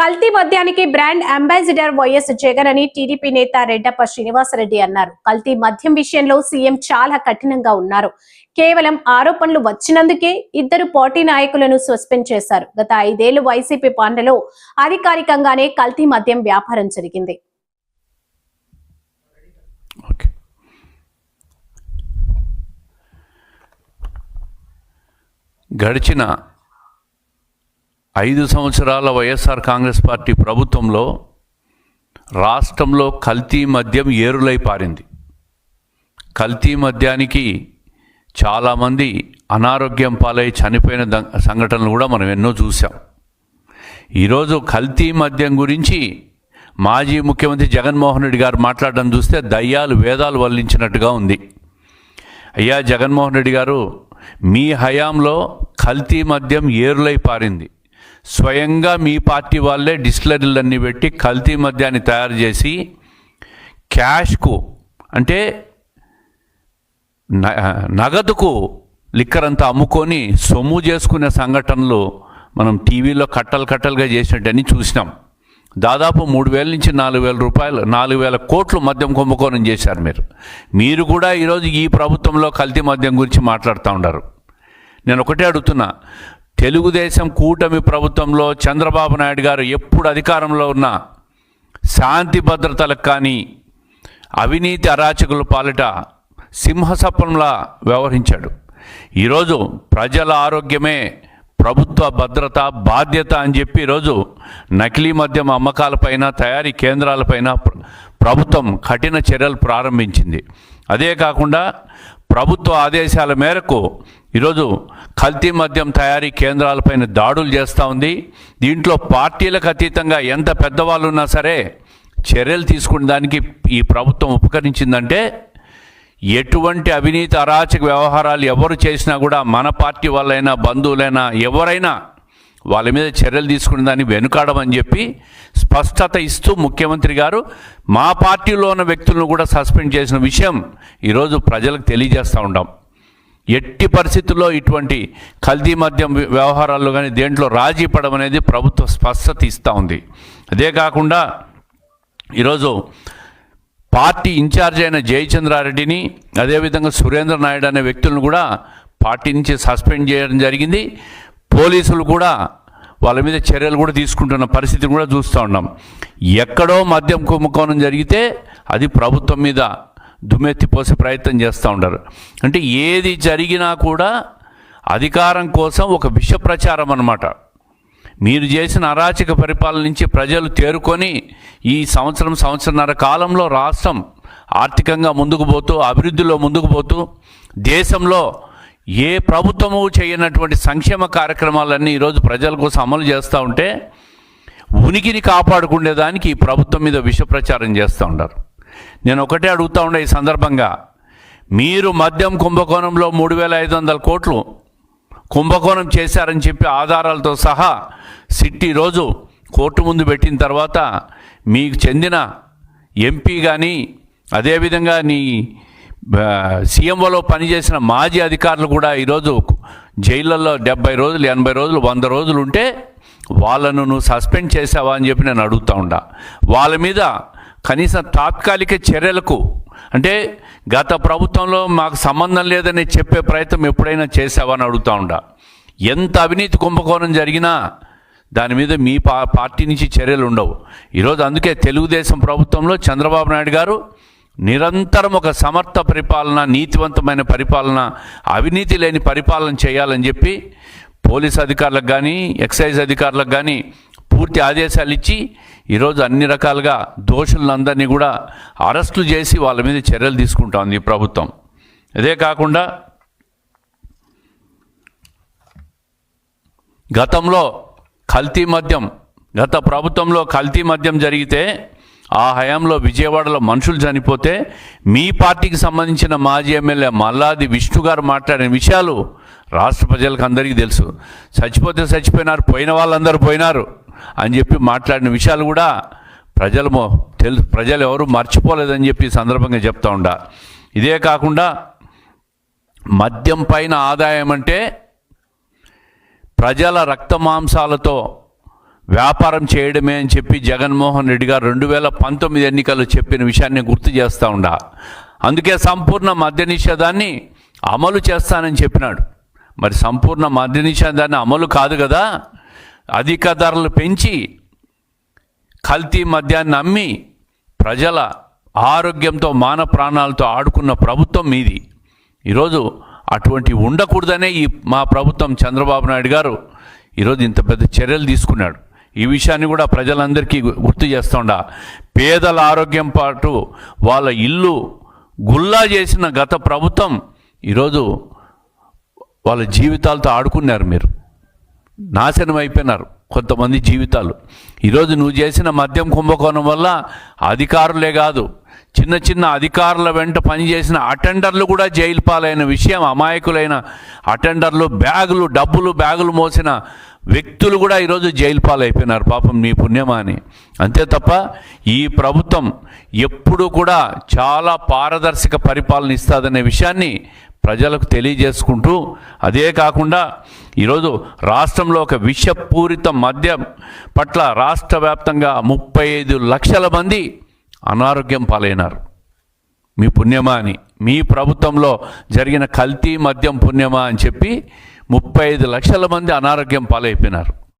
కల్తీ మద్యానికి brand ambassador YS Jagan అని టీడీపీ నేత రెడ్డప్ప శ్రీనివాసరెడ్డి అన్నారు. కల్తీ మద్యం విషయంలో సీఎం చాలా కఠినంగా ఉన్నారు. కేవలం ఆరోపణలు వచ్చినందుకే ఇద్దరు పార్టీ నాయకులను సస్పెండ్ చేశారు. గత ఐదేళ్ళు వైసీపీ పాండలో అధికారికంగానే కల్తీ మద్యం వ్యాపారం జరిగింది. గడిచిన ఐదు సంవత్సరాల వైఎస్ఆర్ కాంగ్రెస్ పార్టీ ప్రభుత్వంలో రాష్ట్రంలో కల్తీ మద్యం ఏరులై పారింది. కల్తీ మద్యానికి చాలామంది అనారోగ్యం పాలై చనిపోయిన ద- సంఘటనలు కూడా మనం ఎన్నో చూసాం ఈరోజు కల్తీ మద్యం గురించి మాజీ ముఖ్యమంత్రి జగన్మోహన్ రెడ్డి గారు మాట్లాడడం చూస్తే దయ్యాలు వేదాలు వల్లించినట్టుగా ఉంది. అయ్యా జగన్మోహన్ రెడ్డి గారు మీ హయాంలో కల్తీ మద్యం ఏరులై పారింది. స్వయంగా మీ పార్టీ వాళ్ళే డిస్టిలరీలన్నీ పెట్టి కల్తీ మద్యాన్ని తయారు చేసి క్యాష్కు అంటే నగదుకు లిక్కర్ అంతా అమ్ముకొని సొమ్ము చేసుకునే సంఘటనలు మనం టీవీలో కట్టలు కట్టలుగా చేసినట్టని చూసినాం. దాదాపు మూడు వేల నుంచి నాలుగు వేల రూపాయలు నాలుగు వేల కోట్లు మద్యం కుంభకోణం చేశారు మీరు. మీరు కూడా ఈరోజు ఈ ప్రభుత్వంలో కల్తీ మద్యం గురించి మాట్లాడుతూ ఉన్నారు. నేను ఒకటే అడుగుతున్నా తెలుగుదేశం కూటమి ప్రభుత్వంలో చంద్రబాబు నాయుడు గారు ఎప్పుడు అధికారంలో ఉన్నా శాంతి భద్రతలకు కానీ అవినీతి అరాచకుల పాలిట సింహసప్పంలా వ్యవహరించాడు. ఈరోజు ప్రజల ఆరోగ్యమే ప్రభుత్వ భద్రత బాధ్యత అని చెప్పి ఈరోజు నకిలీ మద్యం అమ్మకాలపైన తయారీ కేంద్రాలపైన ప్రభుత్వం కఠిన చర్యలు ప్రారంభించింది. అదే కాకుండా ప్రభుత్వ ఆదేశాల మేరకు ఈరోజు కల్తీ మద్యం తయారీ కేంద్రాలపైన దాడులు చేస్తూ ఉంది. దీంట్లో పార్టీలకు అతీతంగా ఎంత పెద్దవాళ్ళు ఉన్నా సరే చర్యలు తీసుకునే దానికి ఈ ప్రభుత్వం ఉపకరించిందంటే ఎటువంటి అవినీతి అరాచక వ్యవహారాలు ఎవరు చేసినా కూడా మన పార్టీ వాళ్ళైనా బంధువులైనా ఎవరైనా వాళ్ళ మీద చర్యలు తీసుకునే దాన్ని వెనుకాడమని చెప్పి స్పష్టత ఇస్తూ ముఖ్యమంత్రి గారు మా పార్టీలో ఉన్న వ్యక్తులను కూడా సస్పెండ్ చేసిన విషయం ఈరోజు ప్రజలకు తెలియజేస్తూ ఉంటాం ఎట్టి పరిస్థితుల్లో ఇటువంటి కల్తీ మద్యం వ్యవహారాల్లో కానీ దేంట్లో రాజీ పడడం అనేది ప్రభుత్వం స్పష్టత ఇస్తూ ఉంది. అదే కాకుండా ఈరోజు పార్టీ ఇన్ఛార్జ్ అయిన జయచంద్రారెడ్డిని అదేవిధంగా సురేంద్ర నాయుడు అనే వ్యక్తులను కూడా పార్టీ నుంచి సస్పెండ్ చేయడం జరిగింది. పోలీసులు కూడా వాళ్ళ మీద చర్యలు కూడా తీసుకుంటున్న పరిస్థితిని కూడా చూస్తూ ఉన్నాం. ఎక్కడో మద్యం కుంభకోణం జరిగితే అది ప్రభుత్వం మీద దుమ్మెత్తిపోసే ప్రయత్నం చేస్తూ ఉంటారు. అంటే ఏది జరిగినా కూడా అధికారం కోసం ఒక విష ప్రచారం అన్నమాట. మీరు చేసిన అరాచక పరిపాలన నుంచి ప్రజలు తేరుకొని ఈ సంవత్సరం సంవత్సరన్నర కాలంలో రాష్ట్రం ఆర్థికంగా ముందుకు పోతూ అభివృద్ధిలో ముందుకు పోతూ దేశంలో ఏ ప్రభుత్వము చేయనటువంటి సంక్షేమ కార్యక్రమాలన్నీ ఈరోజు ప్రజల కోసం అమలు చేస్తూ ఉంటే ఉనికిని కాపాడుకునేదానికి ఈ ప్రభుత్వం మీద విష ప్రచారం చేస్తూ ఉంటారు నేను ఒకటే అడుగుతూ ఉండే ఈ సందర్భంగా మీరు మద్యం కుంభకోణంలో మూడు వేల ఐదు వందల కోట్లు కుంభకోణం చేశారని చెప్పి ఆధారాలతో సహా సిట్టి రోజు కోర్టు ముందు పెట్టిన తర్వాత మీకు చెందిన ఎంపీ కానీ అదేవిధంగా నీ సీఎంఓలో పనిచేసిన మాజీ అధికారులు కూడా ఈరోజు జైళ్ళల్లో డెబ్బై రోజులు ఎనభై రోజులు వంద రోజులు ఉంటే వాళ్ళను నువ్వు సస్పెండ్ చేసావా అని చెప్పి నేను అడుగుతా ఉండా. వాళ్ళ మీద కనీసం తాత్కాలిక చర్యలకు అంటే గత ప్రభుత్వంలో మాకు సంబంధం లేదని చెప్పే ప్రయత్నం ఎప్పుడైనా చేసావా అని అడుగుతా ఉండా. ఎంత అవినీతి కుంభకోణం జరిగినా దాని మీద మీ పా పార్టీ నుంచి చర్యలు ఉండవు. ఈరోజు అందుకే తెలుగుదేశం ప్రభుత్వంలో చంద్రబాబు నాయుడు గారు నిరంతరం ఒక సమర్థ పరిపాలన నీతివంతమైన పరిపాలన అవినీతి లేని పరిపాలన చేయాలని చెప్పి పోలీస్ అధికారులకు కానీ ఎక్సైజ్ అధికారులకు కానీ పూర్తి ఆదేశాలు ఇచ్చి ఈరోజు అన్ని రకాలుగా దోషులందరినీ కూడా అరెస్టులు చేసి వాళ్ళ మీద చర్యలు తీసుకుంటోంది ఈ ప్రభుత్వం. అదే కాకుండా గతంలో కల్తీ మద్యం గత ప్రభుత్వంలో కల్తీ మద్యం జరిగితే ఆ హయాంలో విజయవాడలో మనుషులు చనిపోతే మీ పార్టీకి సంబంధించిన మాజీ ఎమ్మెల్యే మల్లాది విష్ణు గారు మాట్లాడిన విషయాలు రాష్ట్ర ప్రజలకు అందరికీ తెలుసు. చచ్చిపోతే చచ్చిపోయినారు పోయిన వాళ్ళందరూ పోయినారు అని చెప్పి మాట్లాడిన విషయాలు కూడా ప్రజలు తెలుసు తెలు ప్రజలు ఎవరు మర్చిపోలేదని చెప్పి సందర్భంగా చెప్తా ఉండా. ఇదే కాకుండా మద్యం పైన ఆదాయం అంటే ప్రజల రక్త మాంసాలతో వ్యాపారం చేయడమే అని చెప్పి జగన్మోహన్ రెడ్డి గారు రెండు వేల పంతొమ్మిది ఎన్నికల్లో చెప్పిన విషయాన్ని గుర్తు చేస్తూ ఉండా. అందుకే సంపూర్ణ మద్య నిషేధాన్ని అమలు చేస్తానని చెప్పినాడు. మరి సంపూర్ణ మద్య నిషేధాన్ని అమలు కాదు కదా? అధిక ధరలు పెంచి కల్తీ మద్యాన్ని అమ్మి ప్రజల ఆరోగ్యంతో మాన ప్రాణాలతో ఆడుకున్న ప్రభుత్వం మీది. ఈరోజు అటువంటి ఉండకూడదనే ఈ మా ప్రభుత్వం చంద్రబాబు నాయుడు గారు ఈరోజు ఇంత పెద్ద చర్యలు తీసుకున్నాడు. ఈ విషయాన్ని కూడా ప్రజలందరికీ గుర్తు చేస్తుండా. పేదల ఆరోగ్యం పాటు వాళ్ళ ఇల్లు గుల్లా చేసిన గత ప్రభుత్వం ఈరోజు వాళ్ళ జీవితాలతో ఆడుకున్నారు మీరు. నాశనం అయిపోయినారు కొంతమంది జీవితాలు. ఈరోజు నువ్వు చేసిన మద్యం కుంభకోణం వల్ల అధికారులే కాదు చిన్న చిన్న అధికారుల వెంట పనిచేసిన అటెండర్లు కూడా జైలు పాలైన విషయం అమాయకులైన అటెండర్లు బ్యాగులు డబ్బులు బ్యాగులు మోసిన వ్యక్తులు కూడా ఈరోజు జైలు పాలైపోయినారు. పాపం నీ పుణ్యమా అని అంతే తప్ప ఈ ప్రభుత్వం ఎప్పుడు కూడా చాలా పారదర్శక పరిపాలన ఇస్తుందనే విషయాన్ని ప్రజలకు తెలియజేసుకుంటూ అదే కాకుండా ఈరోజు రాష్ట్రంలో ఒక విషపూరిత మద్యం పట్ల రాష్ట్ర వ్యాప్తంగా ముప్పై ఐదు లక్షల మంది అనారోగ్యం పాలైనారు. మీ పుణ్యమా అని. మీ ప్రభుత్వంలో జరిగిన కల్తీ మద్యం పుణ్యమా అని చెప్పి ముప్పై ఐదు లక్షల మంది అనారోగ్యం పాలైపోయినారు.